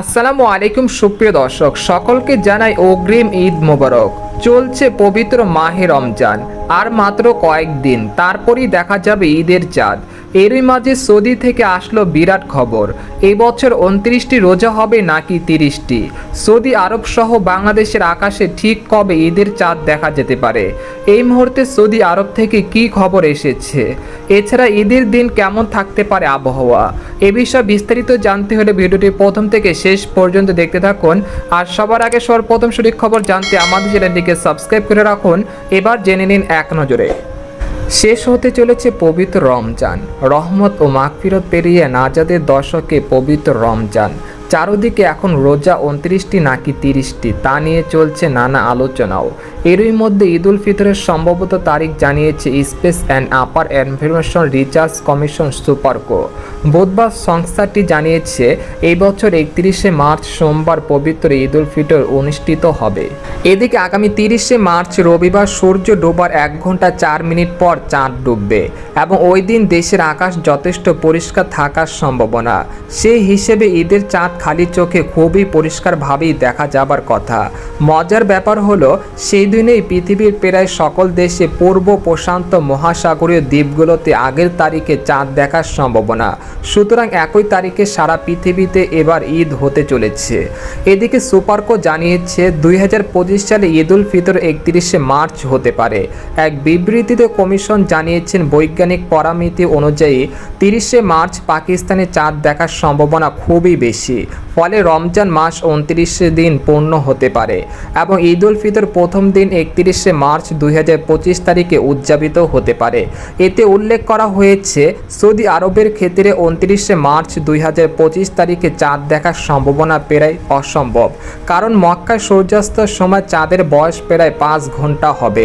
আসসালামু আলাইকুম, সুপ্রিয় দর্শক। সকলকে জানাই অগ্রিম ঈদ মোবারক। চলছে পবিত্র মাহে রমজান, আর মাত্র কয়েকদিন, তারপরই দেখা যাবে ঈদের চাঁদ। এরই মাঝে সৌদি থেকে আসলো বিরাট খবর। এই বছর উনত্রিশটি রোজা হবে নাকি তিরিশটি? সৌদি আরব সহ বাংলাদেশের আকাশে ঠিক কবে ঈদের চাঁদ দেখা যেতে পারে? এই মুহূর্তে সৌদি আরব থেকে কি খবর এসেছে? এছাড়া ঈদের দিন কেমন থাকতে পারে আবহাওয়া? এ বিষয়ে বিস্তারিত জানতে হলে ভিডিওটি প্রথম থেকে শেষ পর্যন্ত দেখতে থাকুন। আর সবার আগে সর্বপ্রথম সঠিক খবর জানতে আমাদের চ্যানেলটিকে সাবস্ক্রাইব করে রাখুন। এবার জেনে নিন এক নজরে। শেষ হতে চলেছে পবিত্র রমজান। রহমত ও মাগফিরত পেরিয়ে নাজাদের দশকে পবিত্র রমজান। চারদিকে এখন রোজা উনত্রিশটি নাকি তিরিশটি, তা নিয়ে চলছে নানা আলোচনাও। এরই মধ্যে ঈদ উল ফিতরের সম্ভবত তারিখ জানিয়েছে space and upper information recharge commission SUPARCO. বুধবার সংস্থাটি জানিয়েছে, এই বছর একত্রিশে মার্চ সোমবার পবিত্র ঈদ উল ফিতর অনুষ্ঠিত হবে। এদিকে আগামী তিরিশে মার্চ রবিবার সূর্য ডোবার এক ঘণ্টা চার মিনিট পর চাঁদ ডুববে এবং ওই দিন দেশের আকাশ যথেষ্ট পরিষ্কার থাকার সম্ভাবনা। সেই হিসেবে ঈদের চাঁদ খালি চোখে খুবই পরিষ্কারভাবেই দেখা যাবার কথা। মজার ব্যাপার হলো, সেই দিনেই পৃথিবীর প্রায় সকল দেশে পূর্ব প্রশান্ত মহাসাগরীয় দ্বীপগুলোতে আগের তারিখে চাঁদ দেখার সম্ভাবনা। সুতরাং একই তারিখে সারা পৃথিবীতে এবার ঈদ হতে চলেছে। এদিকে সুপারকো জানিয়েছে, দুই হাজার পঁচিশ সালে ঈদ উল ফিতর একত্রিশে মার্চ হতে পারে। এক বিবৃতিতে কমিশন জানিয়েছেন, বৈজ্ঞানিক পরামিতি অনুযায়ী তিরিশে মার্চ পাকিস্তানে চাঁদ দেখার সম্ভাবনা খুবই বেশি। week. ফলে রমজান মাস উনত্রিশে দিন পূর্ণ হতে পারে এবং ঈদ উল ফিতর প্রথম দিন একত্রিশে মার্চ দুই হাজার পঁচিশ তারিখে উদযাপিত হতে পারে। এতে উল্লেখ করা হয়েছে, সৌদি আরবের ক্ষেত্রে উনত্রিশে মার্চ দুই হাজার পঁচিশ তারিখে চাঁদ দেখার সম্ভাবনা প্রায় অসম্ভব, কারণ মক্কায় সূর্যাস্তের সময় চাঁদের বয়স প্রায় পাঁচ ঘণ্টা হবে।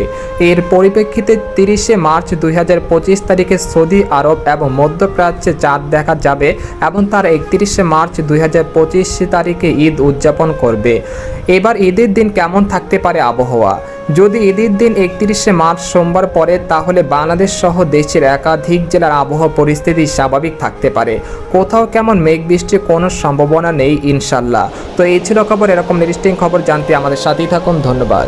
এর পরিপ্রেক্ষিতে তিরিশে মার্চ দুই হাজার পঁচিশ তারিখে সৌদি আরব এবং মধ্যপ্রাচ্যে চাঁদ দেখা যাবে এবং তার একত্রিশে মার্চ দুই হাজার পঁচিশ তারিখে ঈদ উদযাপন করবে। এবার ঈদের দিন কেমন থাকতে পারে আবহাওয়া? যদি ঈদের দিন একত্রিশে মার্চ সোমবার পরে তাহলে বাংলাদেশ সহ দেশের একাধিক জেলার আবহাওয়া পরিস্থিতি স্বাভাবিক থাকতে পারে। কোথাও কেমন মেঘ বৃষ্টির কোনো সম্ভাবনা নেই, ইনশাল্লাহ। তো এই ছিল খবর, এরকম নিরিস্টিং খবর জানতে আমাদের সাথেই থাকুন। ধন্যবাদ।